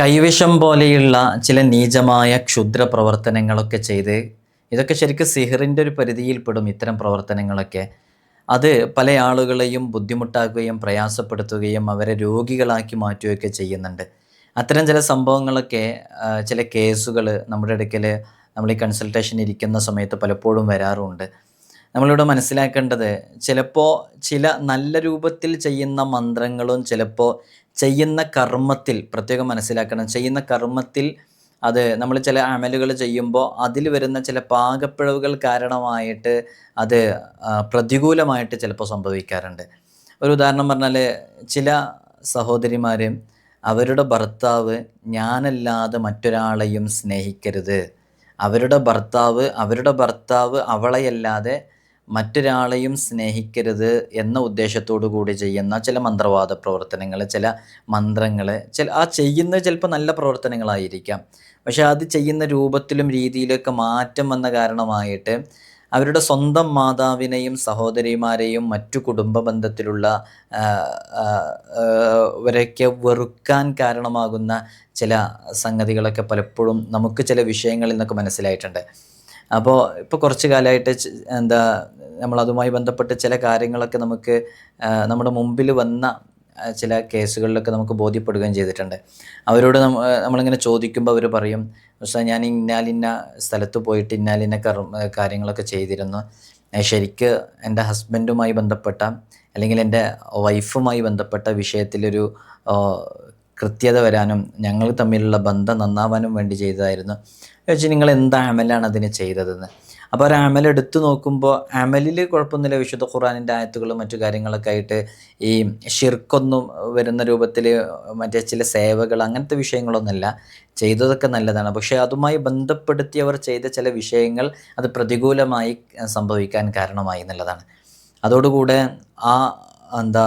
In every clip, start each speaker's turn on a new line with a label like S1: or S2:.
S1: കൈവശം പോലെയുള്ള ചില നീചമായ ക്ഷുദ്ര പ്രവർത്തനങ്ങളൊക്കെ ചെയ്ത് ഇതൊക്കെ ശരിക്കും സിഹറിന്റെ ഒരു പരിധിയിൽപ്പെടും ഇത്തരം പ്രവർത്തനങ്ങളൊക്കെ. അത് പല ആളുകളെയും ബുദ്ധിമുട്ടാക്കുകയും പ്രയാസപ്പെടുത്തുകയും അവരെ രോഗികളാക്കി മാറ്റുകയൊക്കെ ചെയ്യുന്നുണ്ട്. അത്തരം ചില സംഭവങ്ങളൊക്കെ ചില കേസുകൾ നമ്മുടെ ഇടയ്ക്കൽ നമ്മൾ ഈ കൺസൾട്ടേഷൻ ഇരിക്കുന്ന സമയത്ത് പലപ്പോഴും വരാറുണ്ട്. നമ്മളിവിടെ മനസ്സിലാക്കേണ്ടത് ചിലപ്പോൾ ചില നല്ല രൂപത്തിൽ ചെയ്യുന്ന മന്ത്രങ്ങളും ചിലപ്പോൾ ചെയ്യുന്ന കർമ്മത്തിൽ പ്രത്യേകം മനസ്സിലാക്കണം ചെയ്യുന്ന കർമ്മത്തിൽ അത് നമ്മൾ ചില അമലുകൾ ചെയ്യുമ്പോൾ അതിൽ വരുന്ന ചില പാകപ്പിഴവുകൾ കാരണമായിട്ട് അത് പ്രതികൂലമായിട്ട് ചിലപ്പോൾ സംഭവിക്കാറുണ്ട്. ഒരു ഉദാഹരണം പറഞ്ഞാൽ ചില സഹോദരിമാർ അവരുടെ ഭർത്താവ് ഞാനല്ലാതെ മറ്റൊരാളെയും സ്നേഹിക്കരുത്. അവരുടെ ഭർത്താവ് അവരുടെ ഭർത്താവ് അവളെയല്ലാതെ മറ്റൊരാളെയും സ്നേഹിക്കരുത് എന്ന ഉദ്ദേശത്തോടു കൂടി ചെയ്യുന്ന ചില മന്ത്രവാദ പ്രവർത്തനങ്ങൾ ചില മന്ത്രങ്ങൾ ചില ആ ചെയ്യുന്നത് ചിലപ്പോൾ നല്ല പ്രവർത്തനങ്ങളായിരിക്കാം. പക്ഷേ അത് ചെയ്യുന്ന രൂപത്തിലും രീതിയിലൊക്കെ മാറ്റം വന്ന കാരണമായിട്ട് അവരുടെ സ്വന്തം മാതാവിനെയും സഹോദരിമാരെയും മറ്റു കുടുംബ ബന്ധത്തിലുള്ള വരെയൊക്കെ വെറുക്കാൻ കാരണമാകുന്ന ചില സംഗതികളൊക്കെ പലപ്പോഴും നമുക്ക് ചില വിഷയങ്ങളിൽ നിന്നൊക്കെ മനസ്സിലായിട്ടുണ്ട്. അപ്പോൾ ഇപ്പോൾ കുറച്ച് കാലമായിട്ട് എന്താ നമ്മളതുമായി ബന്ധപ്പെട്ട് ചില കാര്യങ്ങളൊക്കെ നമുക്ക് നമ്മുടെ മുമ്പിൽ വന്ന ചില കേസുകളിലൊക്കെ നമുക്ക് ബോധ്യപ്പെടുകയും ചെയ്തിട്ടുണ്ട്. അവരോട് നമ്മ നമ്മളിങ്ങനെ ചോദിക്കുമ്പോൾ അവർ പറയും പക്ഷേ ഞാൻ ഇന്നാലിന്ന സ്ഥലത്ത് പോയിട്ട് ഇന്നാലിന്ന കർമ്മ കാര്യങ്ങളൊക്കെ ചെയ്തിരുന്നു. ശരിക്ക് എന്റെ ഹസ്ബൻഡുമായി ബന്ധപ്പെട്ട അല്ലെങ്കിൽ എന്റെ വൈഫുമായി ബന്ധപ്പെട്ട വിഷയത്തിലൊരു കൃത്യത വരാനും ഞങ്ങൾ തമ്മിലുള്ള ബന്ധം നന്നാവാനും വേണ്ടി ചെയ്തതായിരുന്നു. ചോദിച്ചാൽ നിങ്ങൾ എന്ത് അമലാണ് അതിന് ചെയ്തതെന്ന്? അപ്പോൾ ഒരു അമൽ എടുത്തു നോക്കുമ്പോൾ അമലിൽ കുഴപ്പമൊന്നുമില്ല. വിശുദ്ധ ഖുറാനിന്റെ ആയത്തുകളും മറ്റു കാര്യങ്ങളൊക്കെ ആയിട്ട് ഈ ഷിർക്കൊന്നും വരുന്ന രൂപത്തിൽ മറ്റേ ചില സേവകൾ അങ്ങനത്തെ വിഷയങ്ങളൊന്നുമല്ല. ചെയ്തതൊക്കെ നല്ലതാണ്. പക്ഷേ അതുമായി ബന്ധപ്പെടുത്തി അവർ ചെയ്ത ചില വിഷയങ്ങൾ അത് പ്രതികൂലമായി സംഭവിക്കാൻ കാരണമായി എന്നുള്ളതാണ്. അതോടുകൂടെ ആ എന്താ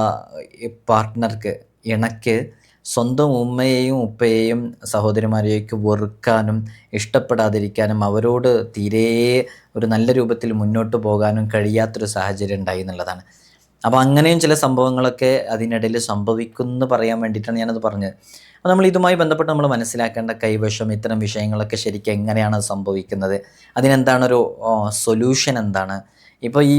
S1: പാർട്ട്ണർക്ക് ഇണക്ക് സ്വന്തം ഉമ്മയെയും ഉപ്പയെയും സഹോദരിമാരെയൊക്കെ വെറുക്കാനും ഇഷ്ടപ്പെടാതിരിക്കാനും അവരോട് തീരെ ഒരു നല്ല രൂപത്തിൽ മുന്നോട്ട് പോകാനും കഴിയാത്തൊരു സാഹചര്യം ഉണ്ടായി എന്നുള്ളതാണ്. അപ്പോൾ അങ്ങനെയും ചില സംഭവങ്ങളൊക്കെ അതിനിടയിൽ സംഭവിക്കുമെന്ന് പറയാൻ വേണ്ടിയിട്ടാണ് ഞാനത് പറഞ്ഞത്. അപ്പോൾ നമ്മൾ ഇതുമായി ബന്ധപ്പെട്ട് നമ്മൾ മനസ്സിലാക്കേണ്ട കൈവശം ഇത്തരം വിഷയങ്ങളൊക്കെ ശരിക്കും എങ്ങനെയാണ് സംഭവിക്കുന്നത്? അതിനെന്താണൊരു സൊല്യൂഷൻ എന്താണ്? ഇപ്പോൾ ഈ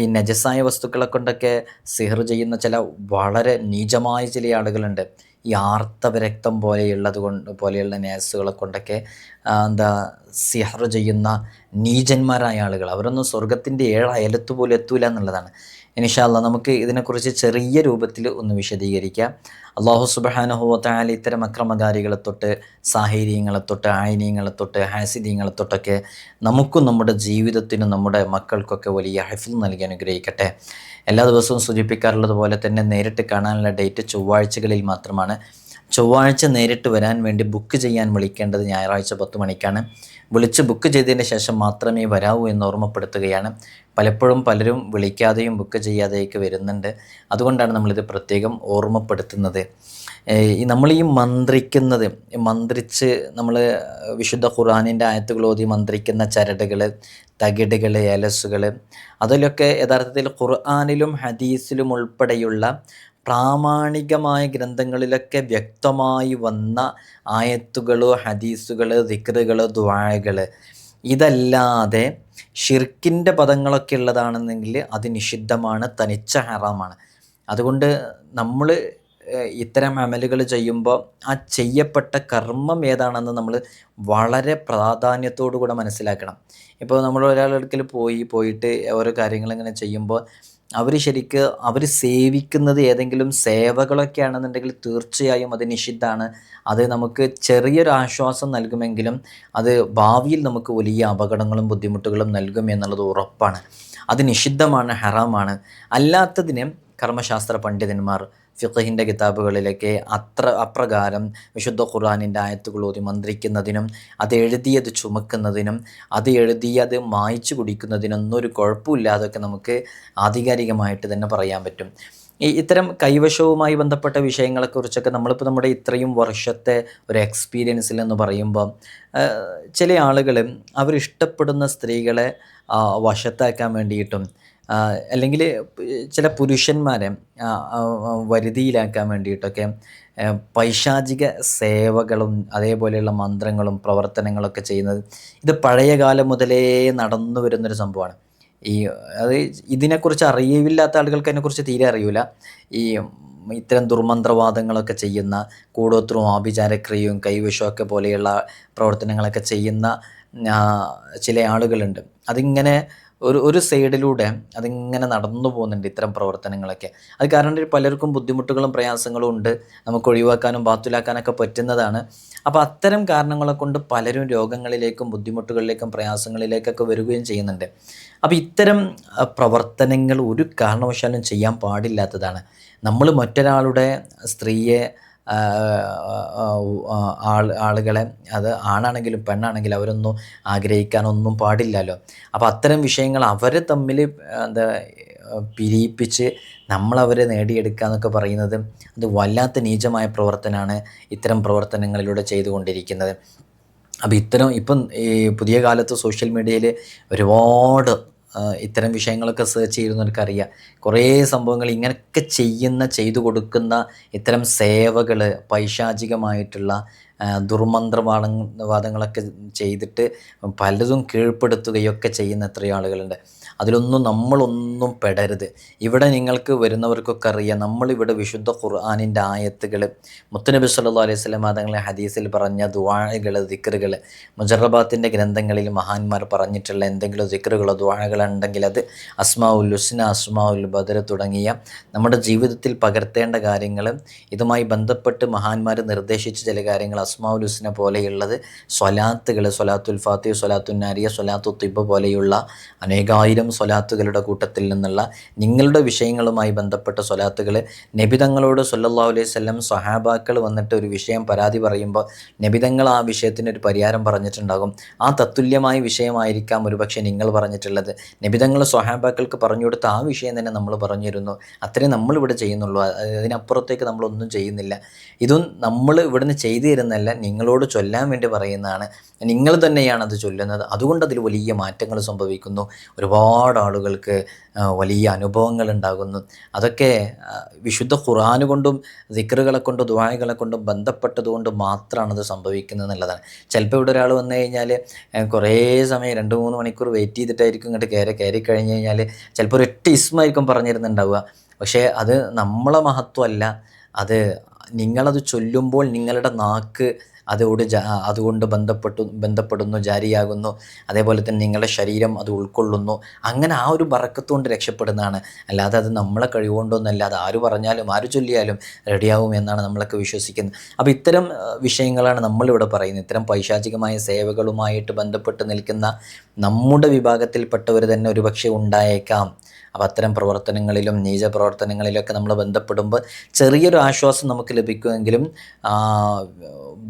S1: ഈ നജസായ വസ്തുക്കളെ കൊണ്ടൊക്കെ സിഹർ ചെയ്യുന്ന ചില വളരെ നീചമായ ചില ആളുകളുണ്ട്. ഈ ആർത്തവരക്തം പോലെയുള്ളത് കൊണ്ട് പോലെയുള്ള നേഴ്സുകളെ കൊണ്ടൊക്കെ എന്താ സിഹർ ചെയ്യുന്ന നീചന്മാരായ ആളുകൾ. അവരൊന്നും സ്വർഗത്തിന്റെ ഏഴ് അയലത്ത് പോലും എത്തൂല എന്നുള്ളതാണ്. ഇനിഷാല്ല നമുക്ക് ഇതിനെക്കുറിച്ച് ചെറിയ രൂപത്തിൽ ഒന്ന് വിശദീകരിക്കാം. അള്ളാഹു സുബാനുഹോത്തായാലും ഇത്തരം അക്രമകാരികളെ തൊട്ട് സാഹചര്യങ്ങളെ തൊട്ട് ആയനീയങ്ങളെ തൊട്ട് ഹാസിദീയങ്ങളെ തൊട്ടൊക്കെ നമുക്കും നമ്മുടെ ജീവിതത്തിനും നമ്മുടെ മക്കൾക്കൊക്കെ വലിയ ഹൈഫിൽ നൽകി അനുഗ്രഹിക്കട്ടെ. എല്ലാ ദിവസവും സൂചിപ്പിക്കാറുള്ളത് പോലെ തന്നെ നേരിട്ട് കാണാനുള്ള ഡേറ്റ് ചൊവ്വാഴ്ചകളിൽ മാത്രമാണ്. ചൊവ്വാഴ്ച നേരിട്ട് വരാൻ വേണ്ടി ബുക്ക് ചെയ്യാൻ വിളിക്കേണ്ടത് ഞായറാഴ്ച പത്ത് മണിക്കാണ്. വിളിച്ച് ബുക്ക് ചെയ്തതിന് ശേഷം മാത്രമേ വരാവൂ എന്ന് ഓർമ്മപ്പെടുത്തുകയാണ്. പലപ്പോഴും പലരും വിളിക്കാതെയും ബുക്ക് ചെയ്യാതെയൊക്കെ വരുന്നുണ്ട്. അതുകൊണ്ടാണ് നമ്മളിത് പ്രത്യേകം ഓർമ്മപ്പെടുത്തുന്നത്. നമ്മൾ ഈ മന്ത്രിക്കുന്നത് മന്ത്രിച്ച് നമ്മൾ വിശുദ്ധ ഖുർആാനിന്റെ ആയത്തുകളോതി മന്ത്രിക്കുന്ന ചരടുകൾ തകിടുകൾ ഏലസുകൾ അതിലൊക്കെ യഥാർത്ഥത്തിൽ ഖുർആാനിലും ഹദീസിലും ഉൾപ്പെടെയുള്ള പ്രാമാണികമായ ഗ്രന്ഥങ്ങളിലൊക്കെ വ്യക്തമായി വന്ന ആയത്തുകളോ ഹദീസുകളോ ദിക്റുകളോ ദ്വാഴകൾ ഇതല്ലാതെ ഷിർക്കിന്റെ പദങ്ങളൊക്കെ ഉള്ളതാണെന്നെങ്കിൽ അത് നിഷിദ്ധമാണ് തനിച്ച ഹറാമാണ്. അതുകൊണ്ട് നമ്മൾ ഇത്തരം അമലുകൾ ചെയ്യുമ്പോൾ ആ ചെയ്യപ്പെട്ട കർമ്മം ഏതാണെന്ന് നമ്മൾ വളരെ പ്രാധാന്യത്തോടു കൂടെ മനസ്സിലാക്കണം. ഇപ്പോൾ നമ്മൾ ഒരാളുടെ അടുക്കൽ പോയി പോയിട്ട് ഓരോ കാര്യങ്ങൾ ഇങ്ങനെ ചെയ്യുമ്പോൾ അവർ ശരിക്ക് അവർ സേവിക്കുന്നത് ഏതെങ്കിലും സേവകളൊക്കെ ആണെന്നുണ്ടെങ്കിൽ തീർച്ചയായും അത് നിഷിദ്ധാണ് അത് നമുക്ക് ചെറിയൊരു ആശ്വാസം നൽകുമെങ്കിലും അത് ഭാവിയിൽ നമുക്ക് വലിയ അപകടങ്ങളും ബുദ്ധിമുട്ടുകളും നൽകും എന്നുള്ളത് ഉറപ്പാണ്. അത് നിഷിദ്ധമാണ് ഹറാമാണ്. അല്ലാത്തതിന് കർമ്മശാസ്ത്ര പണ്ഡിതന്മാർ ഫിഖഹിന്റെ കിതാബുകളിലൊക്കെ അത്ര അപ്രകാരം വിശുദ്ധ ഖുർആാനിന്റെ ആയത്തുകൾ ഓതി മന്ത്രിക്കുന്നതിനും അത് എഴുതിയത് ചുമക്കുന്നതിനും അത് എഴുതിയത് മായ്ച്ചു കുടിക്കുന്നതിനൊന്നും ഒരു കുഴപ്പമില്ലാതൊക്കെ നമുക്ക് ആധികാരികമായിട്ട് തന്നെ പറയാൻ പറ്റും. ഈ ഇത്തരം കൈവശവുമായി ബന്ധപ്പെട്ട വിഷയങ്ങളെക്കുറിച്ചൊക്കെ നമ്മളിപ്പോൾ നമ്മുടെ ഇത്രയും വർഷത്തെ ഒരു എക്സ്പീരിയൻസിൽ എന്ന് പറയുമ്പോൾ ചില ആളുകൾ അവരിഷ്ടപ്പെടുന്ന സ്ത്രീകളെ വശത്താക്കാൻ വേണ്ടിയിട്ടും അല്ലെങ്കിൽ ചില പുരുഷന്മാരെ വരുതിയിലാക്കാൻ വേണ്ടിയിട്ടൊക്കെ പൈശാചിക സേവകളും അതേപോലെയുള്ള മന്ത്രങ്ങളും പ്രവർത്തനങ്ങളൊക്കെ ചെയ്യുന്നത് ഇത് പഴയ കാലം മുതലേ നടന്നു വരുന്നൊരു സംഭവമാണ്. ഈ അത് ഇതിനെക്കുറിച്ച് അറിയില്ലാത്ത ആളുകൾക്ക് അതിനെക്കുറിച്ച് തീരെ അറിയില്ല ഈ ഇത്തരം ദുർമന്ത്രവാദങ്ങളൊക്കെ ചെയ്യുന്ന കൂടോത്രവും ആഭിചാരക്രിയയും കൈവശമൊക്കെ പോലെയുള്ള പ്രവർത്തനങ്ങളൊക്കെ ചെയ്യുന്ന ചില ആളുകളുണ്ട്. അതിങ്ങനെ ഒരു ഒരു സൈഡിലൂടെ അതിങ്ങനെ നടന്നു പോകുന്നുണ്ട് ഇത്തരം പ്രവർത്തനങ്ങളൊക്കെ. അത് കാരണം പലർക്കും ബുദ്ധിമുട്ടുകളും പ്രയാസങ്ങളും ഉണ്ട്. നമുക്ക് ഒഴിവാക്കാനും ബാത്തുലാക്കാനൊക്കെ പറ്റുന്നതാണ്. അപ്പോൾ അത്തരം കാരണങ്ങളെ കൊണ്ട് പലരും രോഗങ്ങളിലേക്കും ബുദ്ധിമുട്ടുകളിലേക്കും പ്രയാസങ്ങളിലേക്കൊക്കെ വരികയും ചെയ്യുന്നുണ്ട്. അപ്പോൾ ഇത്തരം പ്രവർത്തനങ്ങൾ ഒരു കാരണവശാലും ചെയ്യാൻ പാടില്ലാത്തതാണ്. നമ്മൾ മറ്റൊരാളുടെ സ്ത്രീയെ ആളുകളെ അത് ആണാണെങ്കിലും പെണ്ണാണെങ്കിലും അവരൊന്നും ആഗ്രഹിക്കാനൊന്നും പാടില്ലല്ലോ. അപ്പോൾ അത്തരം വിഷയങ്ങൾ അവർ തമ്മിൽ എന്താ പിരിയിപ്പിച്ച് നമ്മളവരെ നേടിയെടുക്കുക എന്നൊക്കെ പറയുന്നത് അത് വല്ലാത്ത നീചമായ പ്രവർത്തനമാണ് ഇത്തരം പ്രവർത്തനങ്ങളിലൂടെ ചെയ്തുകൊണ്ടിരിക്കുന്നത്. അപ്പോൾ ഇത്തരം ഇപ്പം ഈ പുതിയ കാലത്ത് സോഷ്യൽ മീഡിയയിൽ ഒരുപാട് ഇത്തരം വിഷയങ്ങളൊക്കെ സെർച്ച് ചെയ്യുന്നവർക്കറിയാം കുറേ സംഭവങ്ങൾ ഇങ്ങനെയൊക്കെ ചെയ്യുന്ന ചെയ്തു കൊടുക്കുന്ന ഇത്തരം സേവകൾ പൈശാചികമായിട്ടുള്ള ദുർമന്ത്രവാദ വാദങ്ങളൊക്കെ ചെയ്തിട്ട് പലതും കീഴ്പ്പെടുത്തുകയൊക്കെ ചെയ്യുന്ന എത്രയോ ആളുകളുണ്ട്. അതിലൊന്നും നമ്മളൊന്നും പെടരുത്. ഇവിടെ നിങ്ങൾക്ക് വരുന്നവർക്കൊക്കെ അറിയാം നമ്മളിവിടെ വിശുദ്ധ ഖുർആാനിന്റെ ആയത്തുകൾ മുത്തനബി സല്ലു അലൈഹി സ്വലം മാതങ്ങളെ ഹദീസിൽ പറഞ്ഞ ദുവാഴകൾ ദിക്കറുകൾ മുജറബാത്തിന്റെ ഗ്രന്ഥങ്ങളിൽ മഹാന്മാർ പറഞ്ഞിട്ടുള്ള എന്തെങ്കിലും ദിക്കറുകളോ ദുവാഴകളോ ഉണ്ടെങ്കിൽ അത് അസ്മാ ഉൽ ഹുസ്ന അസ്മാ ഉൽ ബദർ തുടങ്ങിയ നമ്മുടെ ജീവിതത്തിൽ പകർത്തേണ്ട കാര്യങ്ങൾ ഇതുമായി ബന്ധപ്പെട്ട് മഹാന്മാർ നിർദ്ദേശിച്ച ചില കാര്യങ്ങൾ അസ്മാ ഉൽ ഹുസ്ന പോലെയുള്ളത് സ്വലാത്തുകൾ സ്വലാത്തുൽ ഫാത്തി സ്വലാത്തുൽ നാരിയ സ്വലാത്തു തിബ് പോലെയുള്ള അനേകായിരം സ്വലാത്തുകളുടെ കൂട്ടത്തിൽ നിന്നുള്ള നിങ്ങളുടെ വിഷയങ്ങളുമായി ബന്ധപ്പെട്ട സ്വലാത്തുകൾ നബിതങ്ങളോട് സൊല്ലാ അലൈഹി വസല്ലം സ്വഹാബാക്കൾ വന്നിട്ട് ഒരു വിഷയം പരാതി പറയുമ്പോൾ നബിതങ്ങൾ ആ വിഷയത്തിന് ഒരു പരിഹാരം പറഞ്ഞിട്ടുണ്ടാകും. ആ തത്തുല്യമായ വിഷയമായിരിക്കാം ഒരുപക്ഷെ നിങ്ങൾ പറഞ്ഞിട്ടുള്ളത്. നബിതങ്ങൾ സ്വഹാബാക്കൾക്ക് പറഞ്ഞു കൊടുത്ത ആ വിഷയം തന്നെ നമ്മൾ പറഞ്ഞിരുന്നു. അത്രയും നമ്മളിവിടെ ചെയ്യുന്നുള്ളൂ. അതിനപ്പുറത്തേക്ക് നമ്മളൊന്നും ചെയ്യുന്നില്ല. ഇതും നമ്മൾ ഇവിടുന്ന് ചെയ്തു തരുന്നല്ല നിങ്ങളോട് ചൊല്ലാൻ വേണ്ടി പറയുന്നതാണ്. നിങ്ങൾ തന്നെയാണ് അത് ചൊല്ലുന്നത്. അതുകൊണ്ട് അതിൽ വലിയ മാറ്റങ്ങൾ സംഭവിക്കുന്നു. ഒരുപാട് ആളുകൾക്ക് വലിയ അനുഭവങ്ങൾ ഉണ്ടാകുന്നു. അതൊക്കെ വിശുദ്ധ ഖുറാനുകൊണ്ടും കൊണ്ടും ദിക്റുകളെ കൊണ്ടും ദുആകളെ കൊണ്ടും ബന്ധപ്പെട്ടതുകൊണ്ട് മാത്രമാണ് അത് സംഭവിക്കുന്നത് എന്നുള്ളതാണ്. ചിലപ്പോൾ ഇവിടെ ഒരാൾ വന്നു കഴിഞ്ഞാൽ കുറേ സമയം രണ്ട് മൂന്ന് മണിക്കൂർ വെയിറ്റ് ചെയ്തിട്ടായിരിക്കും ഇങ്ങോട്ട് കയറി കയറി കഴിഞ്ഞ് കഴിഞ്ഞാൽ ചിലപ്പോൾ ഒരു എട്ട് ഇസ്മായിരിക്കും പറഞ്ഞിരുന്നുണ്ടാവുക. പക്ഷേ അത് നമ്മളെ മഹത്വമല്ല. അത് നിങ്ങളത് ചൊല്ലുമ്പോൾ നിങ്ങളുടെ നാക്ക് അതോട് അതുകൊണ്ട് ബന്ധപ്പെട്ടു ബന്ധപ്പെടുന്നു ജാരിയാകുന്നു. അതേപോലെ തന്നെ നിങ്ങളുടെ ശരീരം അത് ഉൾക്കൊള്ളുന്നു. അങ്ങനെ ആ ഒരു ബറക്കത്തുകൊണ്ട് രക്ഷപ്പെടുന്നതാണ്. അല്ലാതെ അത് നമ്മളെ കഴിവുകൊണ്ടൊന്നല്ല. അത് ആര് പറഞ്ഞാലും ആര് ചൊല്ലിയാലും റെഡിയാവും എന്നാണ് നമ്മളൊക്കെ വിശ്വസിക്കുന്നത്. അപ്പോൾ ഇത്തരം വിഷയങ്ങളാണ് നമ്മളിവിടെ പറയുന്നത്. ഇത്തരം പൈശാചികമായ സേവകളുമായിട്ട് ബന്ധപ്പെട്ട് നിൽക്കുന്ന നമ്മുടെ വിഭാഗത്തിൽപ്പെട്ടവർ തന്നെ ഒരുപക്ഷെ ഉണ്ടായേക്കാം. അപ്പോൾ അത്തരം പ്രവർത്തനങ്ങളിലും നീച പ്രവർത്തനങ്ങളിലൊക്കെ നമ്മൾ ബന്ധപ്പെടുമ്പോൾ ചെറിയൊരു ആശ്വാസം നമുക്ക് ലഭിക്കുമെങ്കിലും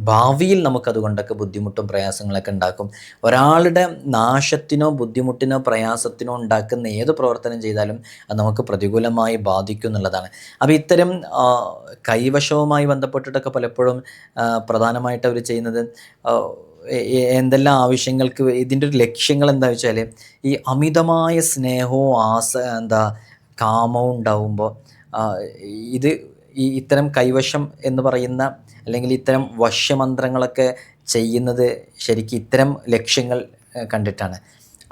S1: ഭാവിയിൽ നമുക്കതുകൊണ്ടൊക്കെ ബുദ്ധിമുട്ടും പ്രയാസങ്ങളൊക്കെ ഉണ്ടാക്കും. ഒരാളുടെ നാശത്തിനോ ബുദ്ധിമുട്ടിനോ പ്രയാസത്തിനോ ഉണ്ടാക്കുന്ന ഏത് പ്രവർത്തനം ചെയ്താലും അത് നമുക്ക് പ്രതികൂലമായി ബാധിക്കും എന്നുള്ളതാണ്. അപ്പോൾ ഇത്തരം കൈവശവുമായി ബന്ധപ്പെട്ടിട്ടൊക്കെ പലപ്പോഴും പ്രധാനമായിട്ട് അവർ ചെയ്യുന്നത് എന്തെല്ലാം ആവശ്യങ്ങൾക്ക് ഇതിന്റെ ഒരു ലക്ഷ്യങ്ങൾ എന്താ വെച്ചാൽ ഈ അമിതമായ സ്നേഹവും ആസ എന്താ കാമവും ഉണ്ടാവുമ്പോൾ ഇത് ഈ ഇത്തരം കൈവശം എന്ന് പറയുന്ന അല്ലെങ്കിൽ ഇത്തരം വശ്യമന്ത്രങ്ങളൊക്കെ ചെയ്യുന്നത് ശരിക്കും ഇത്തരം ലക്ഷ്യങ്ങൾ കണ്ടിട്ടാണ്.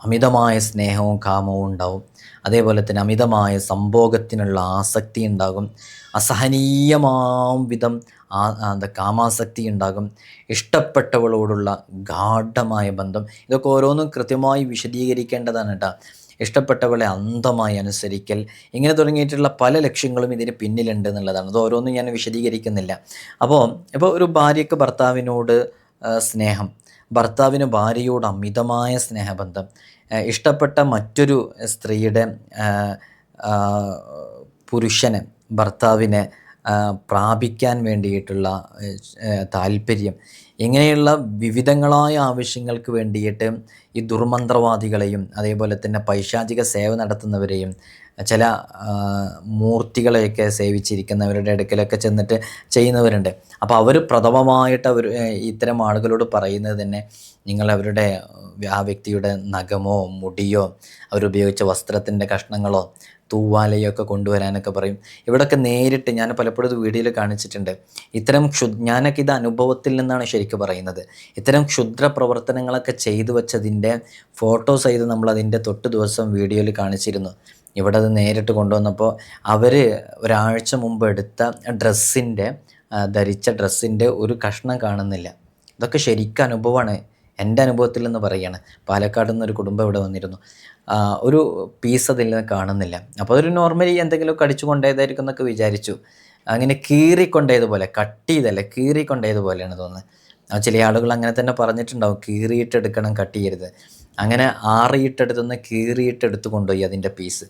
S1: അമിതമായ സ്നേഹവും കാമവും ഉണ്ടാവും. അതേപോലെ തന്നെ അമിതമായ സംഭോഗത്തിനുള്ള ആസക്തി ഉണ്ടാകും. അസഹനീയമാം വിധം ആ എന്താ കാമാസക്തി ഉണ്ടാകും. ഇഷ്ടപ്പെട്ടവളോടുള്ള ഗാഢമായ ബന്ധം. ഇതൊക്കെ ഓരോന്നും കൃത്യമായി വിശദീകരിക്കേണ്ടതാണ് കേട്ടോ ഇഷ്ടപ്പെട്ടവളെ അന്ധമായി അനുസരിക്കൽ. ഇങ്ങനെ തുടങ്ങിയിട്ടുള്ള പല ലക്ഷ്യങ്ങളും ഇതിന് പിന്നിലുണ്ട് എന്നുള്ളതാണ്. അത് ഓരോന്നും ഞാൻ വിശദീകരിക്കുന്നില്ല. അപ്പോൾ ഇപ്പോൾ ഒരു ഭാര്യയ്ക്ക് ഭർത്താവിനോട് സ്നേഹം. ഭർത്താവിന് ഭാര്യയോട് അമിതമായ സ്നേഹബന്ധം. ഇഷ്ടപ്പെട്ട മറ്റൊരു സ്ത്രീയുടെ പുരുഷന് ഭർത്താവിനെ പ്രാപിക്കാൻ വേണ്ടിയിട്ടുള്ള താല്പര്യം. ഇങ്ങനെയുള്ള വിവിധങ്ങളായ ആവശ്യങ്ങൾക്ക് വേണ്ടിയിട്ട് ഈ ദുർമന്ത്രവാദികളെയും അതേപോലെ തന്നെ പൈശാചിക സേവ നടത്തുന്നവരെയും ചില മൂർത്തികളെയൊക്കെ സേവിച്ചിരിക്കുന്നവരുടെ അടുക്കലൊക്കെ ചെന്നിട്ട് ചെയ്യുന്നവരുണ്ട്. അപ്പോൾ അവർ പ്രഥമമായിട്ട് അവർ ഇത്തരം ആളുകളോട് പറയുന്നത് തന്നെ നിങ്ങൾ അവരുടെ ആ വ്യക്തിയുടെ നഖമോ മുടിയോ അവരുപയോഗിച്ച വസ്ത്രത്തിന്റെ കഷ്ണങ്ങളോ തൂവാലയൊക്കെ കൊണ്ടുവരാനൊക്കെ പറയും. ഇവിടൊക്കെ നേരിട്ട് ഞാൻ പലപ്പോഴും വീഡിയോയിൽ കാണിച്ചിട്ടുണ്ട്. ഇത്തരം ക്ഷു ഞാനൊക്കെ ഇത് അനുഭവത്തിൽ നിന്നാണ് ശരിക്കും പറയുന്നത്. ഇത്തരം ക്ഷുദ്ര പ്രവർത്തനങ്ങളൊക്കെ ചെയ്തു വെച്ചതിന്റെ ഫോട്ടോ സഹിതം നമ്മൾ അതിന്റെ തൊട്ട് ദിവസം വീഡിയോയിൽ കാണിച്ചിരുന്നു. ഇവിടെ അത് നേരിട്ട് കൊണ്ടുവന്നപ്പോൾ അവർ ഒരാഴ്ച മുമ്പ് എടുത്ത ഡ്രസ്സിന്റെ ധരിച്ച ഡ്രസ്സിന്റെ ഒരു കഷ്ണം കാണുന്നില്ല. ഇതൊക്കെ ശരിക്കും അനുഭവമാണ്. എന്റെ അനുഭവത്തിൽ നിന്ന് പറയുകയാണ് പാലക്കാട് നിന്നൊരു കുടുംബം ഇവിടെ വന്നിരുന്നു. ഒരു പീസ് അതിൽ കാണുന്നില്ല. അപ്പോൾ അതൊരു നോർമലി എന്തെങ്കിലും കടിച്ചു കൊണ്ടേതായിരിക്കും എന്നൊക്കെ വിചാരിച്ചു. അങ്ങനെ കീറിക്കൊണ്ടേതുപോലെ കട്ട് ചെയ്തല്ല കീറിക്കൊണ്ടേതുപോലെയാണ് തോന്നുന്നത്. ചില ആളുകൾ അങ്ങനെ തന്നെ പറഞ്ഞിട്ടുണ്ടാവും. കീറിയിട്ടെടുക്കണം കട്ട് ചെയ്യരുത്. അങ്ങനെ ആറിയിട്ടെടുത്തുനിന്ന് കീറിയിട്ടെടുത്ത് കൊണ്ടുപോയി അതിന്റെ പീസ്.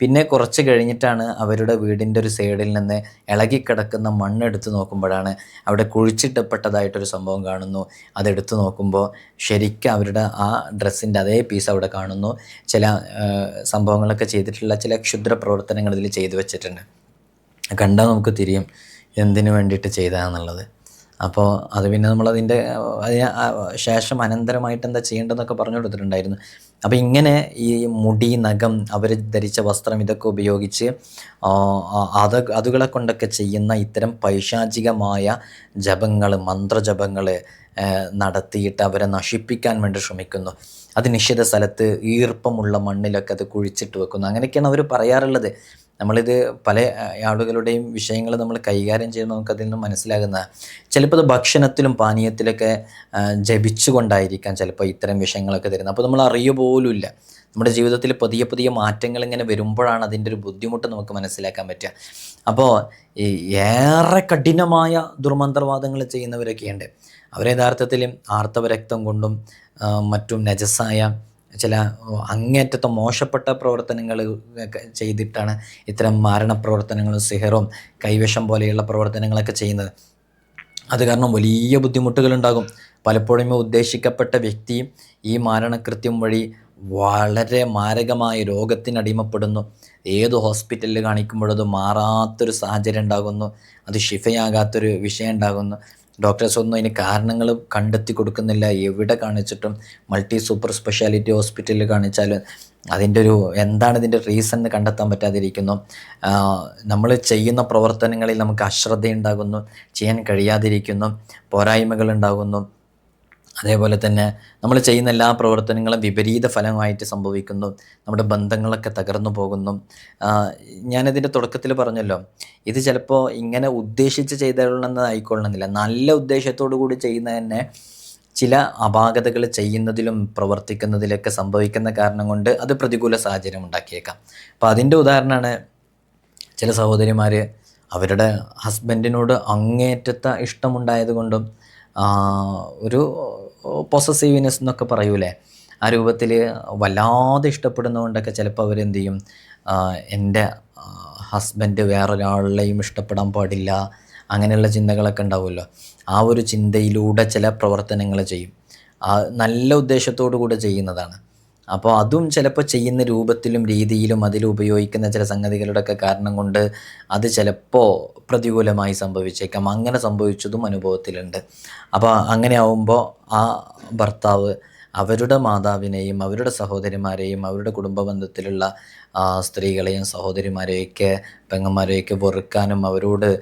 S1: പിന്നെ കുറച്ച് കഴിഞ്ഞിട്ടാണ് അവരുടെ വീടിന്റെ ഒരു സൈഡിൽ നിന്ന് ഇളകിക്കിടക്കുന്ന മണ്ണെടുത്ത് നോക്കുമ്പോഴാണ് അവിടെ കുഴിച്ചിട്ടപ്പെട്ടതായിട്ടൊരു സംഭവം കാണുന്നു. അതെടുത്ത് നോക്കുമ്പോൾ ശരിക്കും അവരുടെ ആ ഡ്രസ്സിന്റെ അതേ പീസ് അവിടെ കാണുന്നു. ചില സംഭവങ്ങളൊക്കെ ചെയ്തിട്ടുള്ള ചില ക്ഷുദ്ര പ്രവർത്തനങ്ങൾ ഇതിൽ ചെയ്തു വെച്ചിട്ടുണ്ട്. കണ്ടാൽ നമുക്ക് തിരിയും എന്തിനു വേണ്ടിയിട്ട് ചെയ്തതാണെന്നുള്ളത് അപ്പോൾ അത് പിന്നെ നമ്മളതിന്റെ അതിന് ശേഷം അനന്തരമായിട്ട് എന്താ ചെയ്യേണ്ടതെന്നൊക്കെ പറഞ്ഞു കൊടുത്തിട്ടുണ്ടായിരുന്നു. അപ്പോൾ ഇങ്ങനെ ഈ മുടി നഖം അവർ ധരിച്ച വസ്ത്രം ഇതൊക്കെ ഉപയോഗിച്ച് അത് അതുകളെ കൊണ്ടൊക്കെ ചെയ്യുന്ന ഇത്തരം പൈശാചികമായ ജപങ്ങൾ മന്ത്രജപങ്ങൾ നടത്തിയിട്ട് അവരെ നശിപ്പിക്കാൻ വേണ്ടി ശ്രമിക്കുന്നു. അത് നിശ്ചിത സ്ഥലത്ത് ഈർപ്പമുള്ള മണ്ണിലൊക്കെ അത് കുഴിച്ചിട്ട് വെക്കുന്നു. അങ്ങനെയൊക്കെയാണ് അവർ പറയാറുള്ളത്. നമ്മളിത് പല ആളുകളുടെയും വിഷയങ്ങൾ നമ്മൾ കൈകാര്യം ചെയ്യുമ്പോൾ നമുക്ക് അതിൽ നിന്ന് മനസ്സിലാകുന്ന ചിലപ്പോൾ അത് ഭക്ഷണത്തിലും പാനീയത്തിലൊക്കെ ജപിച്ചുകൊണ്ടായിരിക്കാം ചിലപ്പോൾ ഇത്തരം വിഷയങ്ങളൊക്കെ തരുന്നത്. അപ്പോൾ നമ്മൾ അറിയ പോലുമില്ല. നമ്മുടെ ജീവിതത്തിൽ പുതിയ പുതിയ മാറ്റങ്ങൾ ഇങ്ങനെ വരുമ്പോഴാണ് അതിന്റെ ഒരു ബുദ്ധിമുട്ട് നമുക്ക് മനസ്സിലാക്കാൻ പറ്റുക. അപ്പോൾ ഈ ഏറെ കഠിനമായ ദുർമന്ത്രവാദങ്ങൾ ചെയ്യുന്നവരൊക്കെയുണ്ട്. അവർ യഥാർത്ഥത്തിൽ ആർത്തവരക്തം കൊണ്ടും മറ്റും നജസായ ചില അങ്ങേറ്റത്തെ മോശപ്പെട്ട പ്രവർത്തനങ്ങൾ ചെയ്തിട്ടാണ് ഇത്തരം മാരണ പ്രവർത്തനങ്ങളും സിഹറും കൈവശം പോലെയുള്ള പ്രവർത്തനങ്ങളൊക്കെ ചെയ്യുന്നത്. അത് കാരണം വലിയ ബുദ്ധിമുട്ടുകളുണ്ടാകും. പലപ്പോഴും ഉദ്ദേശിക്കപ്പെട്ട വ്യക്തി ഈ മാരണകൃത്യം വഴി വളരെ മാരകമായ രോഗത്തിനടിമപ്പെടുന്നു ഏത് ഹോസ്പിറ്റലിൽ കാണിക്കുമ്പോഴത് മാറാത്തൊരു സാഹചര്യം ഉണ്ടാകുന്നു. അത് ഷിഫയാകാത്തൊരു വിഷയം ഉണ്ടാകുന്നു. ഡോക്ടേഴ്സ് ഒന്നും അതിന് കാരണങ്ങൾ കണ്ടെത്തി കൊടുക്കുന്നില്ല. എവിടെ കാണിച്ചിട്ടും മൾട്ടി സൂപ്പർ സ്പെഷ്യാലിറ്റി ഹോസ്പിറ്റലിൽ കാണിച്ചാലും അതിന്റെ ഒരു എന്താണ് ഇതിന്റെ റീസൺ കണ്ടെത്താൻ പറ്റാതിരിക്കുന്നു. നമ്മൾ ചെയ്യുന്ന പ്രവർത്തനങ്ങളിൽ നമുക്ക് അശ്രദ്ധയുണ്ടാകുന്നു ചെയ്യാൻ കഴിയാതിരിക്കുന്നു പോരായ്മകൾ ഉണ്ടാകുന്നു. അതേപോലെ തന്നെ നമ്മൾ ചെയ്യുന്ന എല്ലാ പ്രവർത്തനങ്ങളും വിപരീത ഫലമായിട്ട് സംഭവിക്കുന്നു. നമ്മുടെ ബന്ധങ്ങളൊക്കെ തകർന്നു പോകുന്നു. ഞാനതിന്റെ തുടക്കത്തിൽ പറഞ്ഞല്ലോ ഇത് ചിലപ്പോൾ ഇങ്ങനെ ഉദ്ദേശിച്ച് ചെയ്തുകൊള്ളണമെന്നായിക്കൊള്ളണമെന്നില്ല നല്ല ഉദ്ദേശത്തോടു കൂടി ചെയ്യുന്ന തന്നെ ചില അപാകതകൾ ചെയ്യുന്നതിലും പ്രവർത്തിക്കുന്നതിലൊക്കെ സംഭവിക്കുന്ന കാരണം കൊണ്ട് അത് പ്രതികൂല സാഹചര്യം ഉണ്ടാക്കിയേക്കാം. അപ്പോൾ അതിന്റെ ഉദാഹരണമാണ് ചില സഹോദരിമാർ അവരുടെ ഹസ്ബൻഡിനോട് അങ്ങേറ്റത്തെ ഇഷ്ടമുണ്ടായത് കൊണ്ടും ആ, ഒരു പൊസസീവ്നെസ് എന്നൊക്കെ പറയൂലേ? ആ രൂപത്തിൽ വല്ലാതെ ഇഷ്ടപ്പെടുന്നതുകൊണ്ടൊക്കെ ചിലപ്പോൾ അവരെന്ത് ചെയ്യും എന്റെ ഹസ്ബൻഡ് വേറൊരാളെയും ഇഷ്ടപ്പെടാൻ പാടില്ല. അങ്ങനെയുള്ള ചിന്തകളൊക്കെ ഉണ്ടാവുമല്ലോ. ആ ഒരു ചിന്തയിലൂടെ ചില പ്രവർത്തനങ്ങൾ ചെയ്യും. നല്ല ഉദ്ദേശത്തോടു കൂടെ ചെയ്യുന്നതാണ്. അപ്പോൾ അതും ചിലപ്പോൾ ചെയ്യുന്ന രൂപത്തിലും രീതിയിലും അതിൽ ഉപയോഗിക്കുന്ന ചില സംഗതികളുടെയൊക്കെ കാരണം കൊണ്ട് അത് ചിലപ്പോൾ പ്രതികൂലമായി സംഭവിച്ചേക്കാം. അങ്ങനെ സംഭവിച്ചതും അനുഭവത്തിലുണ്ട്. അപ്പോൾ അങ്ങനെ ആവുമ്പോൾ ആ ഭർത്താവ് അവരുടെ മാതാവിനെയും അവരുടെ സഹോദരിമാരെയും അവരുടെ കുടുംബ ബന്ധത്തിലുള്ള സ്ത്രീകളെയും സഹോദരിമാരെയൊക്കെ പെങ്ങന്മാരെയൊക്കെ വെറുക്കാനും അവരോട്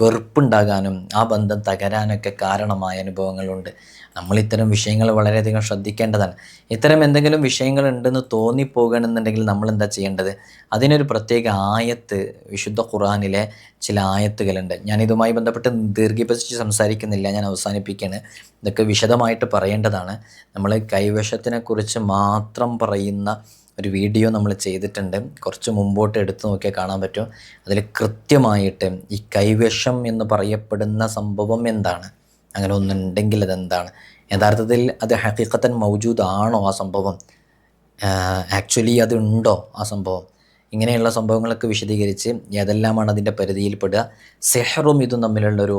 S1: വെറുപ്പുണ്ടാകാനും ആ ബന്ധം തകരാനൊക്കെ കാരണമായ അനുഭവങ്ങളുണ്ട്. നമ്മൾ ഇത്തരം വിഷയങ്ങൾ വളരെയധികം ശ്രദ്ധിക്കേണ്ടതാണ്. ഇത്തരം എന്തെങ്കിലും വിഷയങ്ങൾ ഉണ്ടെന്ന് തോന്നിപ്പോകണമെന്നുണ്ടെങ്കിൽ നമ്മൾ എന്താ ചെയ്യേണ്ടത്? അതിനൊരു പ്രത്യേക ആയത്ത് വിശുദ്ധ ഖുറാനിലെ ചില ആയത്തുകളുണ്ട്. ഞാൻ ഇതുമായി ബന്ധപ്പെട്ട് ദീർഘിപ്പിച്ച് സംസാരിക്കുന്നില്ല. ഞാൻ അവസാനിപ്പിക്കുകയാണ് ഇതൊക്കെ വിശദമായിട്ട് പറയേണ്ടതാണ്. നമ്മൾ കൈവശത്തിനെക്കുറിച്ച് മാത്രം പറയുന്ന ഒരു വീഡിയോ നമ്മൾ ചെയ്തിട്ടുണ്ട്. കുറച്ച് മുമ്പോട്ട് എടുത്തു നോക്കിയാൽ കാണാൻ പറ്റും. അതിൽ കൃത്യമായിട്ട് ഈ കൈവശം എന്ന് പറയപ്പെടുന്ന സംഭവം എന്താണ്? അങ്ങനെ ഒന്നുണ്ടെങ്കിൽ അതെന്താണ്? യഥാർത്ഥത്തിൽ അത് ഹക്കീക്കത്തൻ മൗജൂദാണോ ആ സംഭവം? ആക്ച്വലി അതുണ്ടോ ആ സംഭവം? ഇങ്ങനെയുള്ള സംഭവങ്ങളൊക്കെ വിശദീകരിച്ച് ഏതെല്ലാമാണ് അതിന്റെ പരിധിയിൽപ്പെടുക? സെഹറും ഇതും തമ്മിലുള്ളൊരു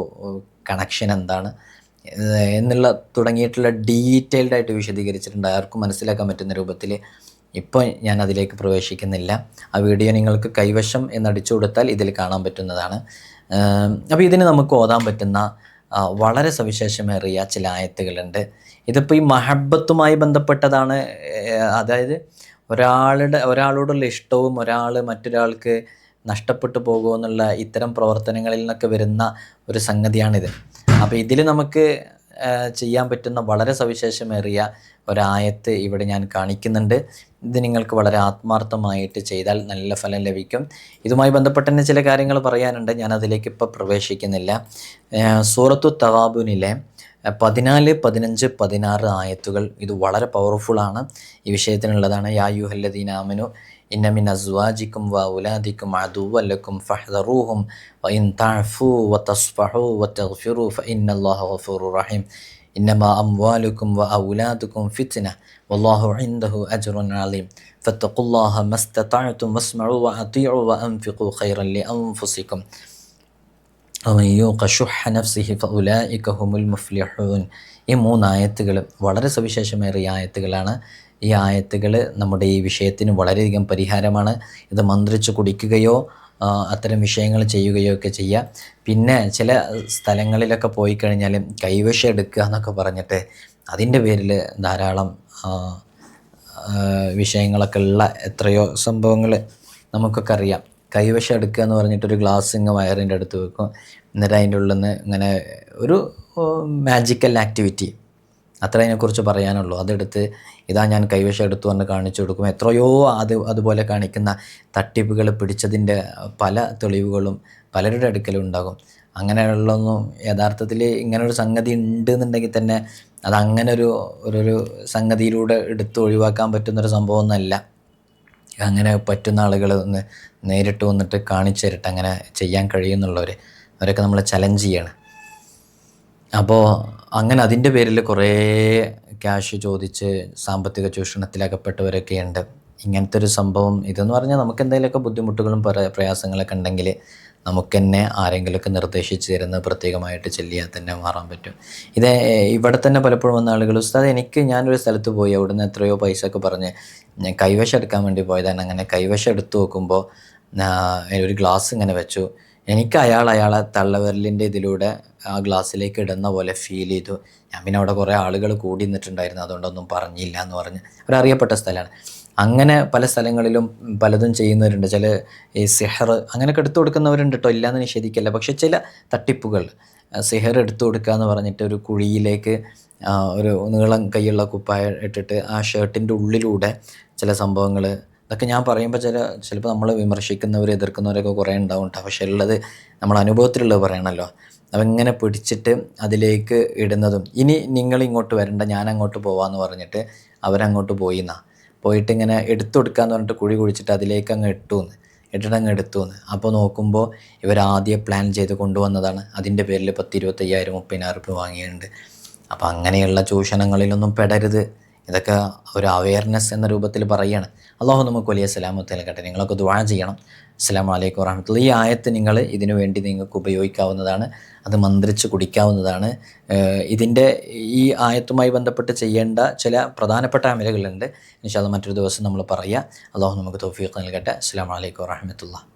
S1: കണക്ഷൻ എന്താണ്? എന്നുള്ള തുടങ്ങിയിട്ടുള്ള ഡീറ്റെയിൽഡ് ആയിട്ട് വിശദീകരിച്ചിട്ടുണ്ട്. ആർക്കും മനസ്സിലാക്കാൻ പറ്റുന്ന രൂപത്തിൽ ഇപ്പോൾ ഞാൻ അതിലേക്ക് പ്രവേശിക്കുന്നില്ല. ആ വീഡിയോ നിങ്ങൾക്ക് കൈവശം എന്നടിച്ചു കൊടുത്താൽ ഇതിൽ കാണാൻ പറ്റുന്നതാണ്. അപ്പോൾ ഇതിന് നമുക്ക് ഓതാൻ പറ്റുന്ന വളരെ സവിശേഷമേറിയ ചില ആയത്തുകളുണ്ട്. ഇതിപ്പോൾ ഈ മഹബത്തുമായി ബന്ധപ്പെട്ടതാണ് അതായത് ഒരാളുടെ ഒരാളോടുള്ള ഇഷ്ടവും ഒരാൾ മറ്റൊരാൾക്ക് നഷ്ടപ്പെട്ടു പോകുമെന്നുള്ള ഇത്തരം പ്രവർത്തനങ്ങളിൽ നിന്നൊക്കെ വരുന്ന ഒരു സംഗതിയാണിത്. അപ്പോൾ ഇതിൽ നമുക്ക് ചെയ്യാൻ പറ്റുന്ന വളരെ സവിശേഷമേറിയ ഒരായത്ത് ഇവിടെ ഞാൻ കാണിക്കുന്നുണ്ട്. ഇത് നിങ്ങൾക്ക് വളരെ ആത്മാർത്ഥമായിട്ട് ചെയ്താൽ നല്ല ഫലം ലഭിക്കും. ഇതുമായി ബന്ധപ്പെട്ട് തന്നെ ചില കാര്യങ്ങൾ പറയാനുണ്ട്. ഞാൻ അതിലേക്ക് ഇപ്പോൾ പ്രവേശിക്കുന്നില്ല. സൂറത്തു തവാബുനിലെ പതിനാല് പതിനഞ്ച് പതിനാറ് ആയത്തുകൾ ഇത് വളരെ പവർഫുള്ളാണ് ഈ വിഷയത്തിനുള്ളതാണ്. യാ യുഹല്ലദീന ആമനു ഇന്ന മിൻ അസ്വാജിക്കും വ ഉലാദിക്കും അതുവല്ലക്കും ഫഹദറൂഹും വ ഇൻ തഅഫു വ തസ്ഫഹു വ തഗ്ഫിറു ഫഇന്നല്ലാഹ ഗഫൂറു റഹീം. ഇന്നമ അംവാലുക്കും വ ഔലാദുക്കും ഫിത്ന വല്ലാഹു ഇൻദഹു അജ്റുൻ അലീം ഫത്തഖുല്ലാഹ മസ്തതഅതും വസ്മഉ വഅതിഉ വഅൻഫിഖു ഖൈറൻ ലിഅൻഫുസികും അവൻ യൂഖ ഷുഹ نفسه ഫഉലായിക هم المفلحون. ഈ മൂന്നായത്തുകൾ വളരെ സവിശേഷമേറിയ ആയത്തുകളാണ്. ഈ ആയത്തുകൾ നമ്മുടെ ഈ വിഷയത്തിന് വളരെയധികം പരിഹാരമാണ്. ഇത് മന്ത്രിച്ച് കുടിക്കുകയോ അത്തരം വിഷയങ്ങൾ ചെയ്യുകയോ ഒക്കെ ചെയ്യുക പിന്നെ ചില സ്ഥലങ്ങളിലൊക്കെ പോയി കഴിഞ്ഞാൽ കൈവശം എടുക്കുക എന്നൊക്കെ പറഞ്ഞിട്ട് അതിന്റെ പേരിൽ ധാരാളം വിഷയങ്ങളൊക്കെ ഉള്ള എത്രയോ സംഭവങ്ങൾ നമുക്കൊക്കെ അറിയാം. കൈവശം എടുക്കുക എന്ന് പറഞ്ഞിട്ടൊരു ഗ്ലാസ് ഇങ്ങ് വയറിന്റെ അടുത്ത് വെക്കും. എന്നിട്ട് അതിന്റെ ഉള്ളിൽ നിന്ന് ഇങ്ങനെ ഒരു മാജിക്കൽ ആക്ടിവിറ്റി അത്ര അതിനെക്കുറിച്ച് പറയാനുള്ളൂ. അതെടുത്ത് ഇതാ ഞാൻ കൈവശം എടുത്തു എന്ന് കാണിച്ചു കൊടുക്കും. എത്രയോ അത് അതുപോലെ കാണിക്കുന്ന തട്ടിപ്പുകൾ പിടിച്ചതിന്റെ പല തെളിവുകളും പലരുടെ അടുക്കലും ഉണ്ടാകും. അങ്ങനെയുള്ളൊന്നും യഥാർത്ഥത്തിൽ ഇങ്ങനൊരു സംഗതി ഉണ്ട് എന്നുണ്ടെങ്കിൽ തന്നെ അത് അങ്ങനെ ഒരു ഒരു സംഗതിയിലൂടെ എടുത്ത് ഒഴിവാക്കാൻ പറ്റുന്നൊരു സംഭവമൊന്നുമല്ല. അങ്ങനെ പറ്റുന്ന ആളുകൾ ഒന്ന് നേരിട്ട് വന്നിട്ട് കാണിച്ചു തരട്ടെ. അങ്ങനെ ചെയ്യാൻ കഴിയുന്നുള്ളവർ. അവരൊക്കെ നമ്മൾ ചലഞ്ച് ചെയ്യാണ്. അപ്പോൾ അങ്ങനെ അതിന്റെ പേരിൽ കുറേ ക്യാഷ് ചോദിച്ച് സാമ്പത്തിക ചൂഷണത്തിലകപ്പെട്ടവരൊക്കെ ഉണ്ട് ഇങ്ങനത്തെ ഒരു സംഭവം ഇതെന്ന് പറഞ്ഞാൽ നമുക്ക് എന്തെങ്കിലുമൊക്കെ ബുദ്ധിമുട്ടുകളും പ്ര- പ്രയാസങ്ങളൊക്കെ ഉണ്ടെങ്കിൽ നമുക്ക് തന്നെ ആരെങ്കിലുമൊക്കെ നിർദ്ദേശിച്ച് തരുന്നത് പ്രത്യേകമായിട്ട് ചെല്ലിയാൽ തന്നെ മാറാൻ പറ്റും. ഇത് ഇവിടെ തന്നെ പലപ്പോഴും വന്ന ആളുകൾ ഉസ്താദ് എനിക്ക് ഞാനൊരു സ്ഥലത്ത് പോയി അവിടുന്ന് എത്രയോ പൈസ ഒക്കെ പറഞ്ഞ് ഞാൻ കൈവശം എടുക്കാൻ വേണ്ടി പോയതാണ്. അങ്ങനെ കൈവശം എടുത്തു നോക്കുമ്പോൾ ഒരു ഗ്ലാസ് ഇങ്ങനെ വെച്ചു. എനിക്ക് അയാൾ അയാളെ തള്ളവരലിന്റെ ഇതിലൂടെ ആ ഗ്ലാസ്സിലേക്ക് ഇടുന്ന പോലെ ഫീൽ ചെയ്തു. ഞാൻ പിന്നെ അവിടെ കുറേ ആളുകൾ കൂടി നിന്നിട്ടുണ്ടായിരുന്നു. അതുകൊണ്ടൊന്നും പറഞ്ഞില്ല എന്ന് പറഞ്ഞ്. ഒരറിയപ്പെട്ട സ്ഥലമാണ്. അങ്ങനെ പല സ്ഥലങ്ങളിലും പലതും ചെയ്യുന്നവരുണ്ട്. ചില ഈ സിഹർ അങ്ങനെയൊക്കെ എടുത്തു കൊടുക്കുന്നവരുണ്ട് കേട്ടോ ഇല്ലയെന്ന് നിഷേധിക്കല്ല. പക്ഷെ ചില തട്ടിപ്പുകൾ സിഹർ എടുത്തു കൊടുക്കുക എന്ന് പറഞ്ഞിട്ട് ഒരു കുഴിയിലേക്ക് ഒരു നീളം കൈയുള്ള കുപ്പായ ഇട്ടിട്ട് ആ ഷർട്ടിന്റെ ഉള്ളിലൂടെ ചില സംഭവങ്ങൾ ഇതൊക്കെ ഞാൻ പറയുമ്പോൾ ചില ചിലപ്പോൾ നമ്മൾ വിമർശിക്കുന്നവർ എതിർക്കുന്നവരൊക്കെ കുറേ ഉണ്ടാവും കേട്ടോ പക്ഷെ ഉള്ളത് നമ്മൾ അനുഭവത്തിലുള്ളത് പറയണമല്ലോ അപ്പം ഇങ്ങനെ പിടിച്ചിട്ട് അതിലേക്ക് ഇടുന്നതും ഇനി നിങ്ങൾ ഇങ്ങോട്ട് വരണ്ട ഞാൻ അങ്ങോട്ട് പോവാന്ന് പറഞ്ഞിട്ട് അവരങ്ങോട്ട് പോയി എന്നാ പോയിട്ട് ഇങ്ങനെ എടുത്തു കൊടുക്കാന്ന് പറഞ്ഞിട്ട് കുഴി കുഴിച്ചിട്ട് അതിലേക്ക് അങ്ങ് ഇട്ടു എന്ന് ഇട്ടിട്ട് അങ്ങ് എടുത്തു എന്ന് അപ്പോൾ നോക്കുമ്പോൾ ഇവർ ആദ്യം പ്ലാൻ ചെയ്ത് കൊണ്ടുവന്നതാണ്. അതിന്റെ പേരിൽ പത്ത് ഇരുപത്തയ്യായിരം മുപ്പതിനായിരം രൂപ വാങ്ങിയിട്ടുണ്ട്. അപ്പോൾ അങ്ങനെയുള്ള ചൂഷണങ്ങളിലൊന്നും പെടരുത്. ഇതൊക്കെ ഒരു അവയർനെസ് എന്ന രൂപത്തിൽ പറയുകയാണ് അള്ളാഹു നമുക്ക് വലിയ സലാമത്തിൽ കേട്ടെ നിങ്ങളൊക്കെ ദുആ ചെയ്യണം. അസ്സാം വലൈക്കും വറഹമത്തുള്ള ഈ ആയത്ത് നിങ്ങൾ ഇതിനു വേണ്ടി നിങ്ങൾക്ക് ഉപയോഗിക്കാവുന്നതാണ്. അത് മന്ത്രിച്ച് കുടിക്കാവുന്നതാണ്. ഇതിന്റെ ഈ ആയത്തുമായി ബന്ധപ്പെട്ട് ചെയ്യേണ്ട ചില പ്രധാനപ്പെട്ട അമലുകളുണ്ട്. ഇൻഷാല്ല മറ്റൊരു ദിവസം നമ്മൾ പറയുക അള്ളാഹു നമുക്ക് തോഫീഖ് നൽകട്ടെ. അസ്സാം വലൈക്കും വറഹമത്തുള്ള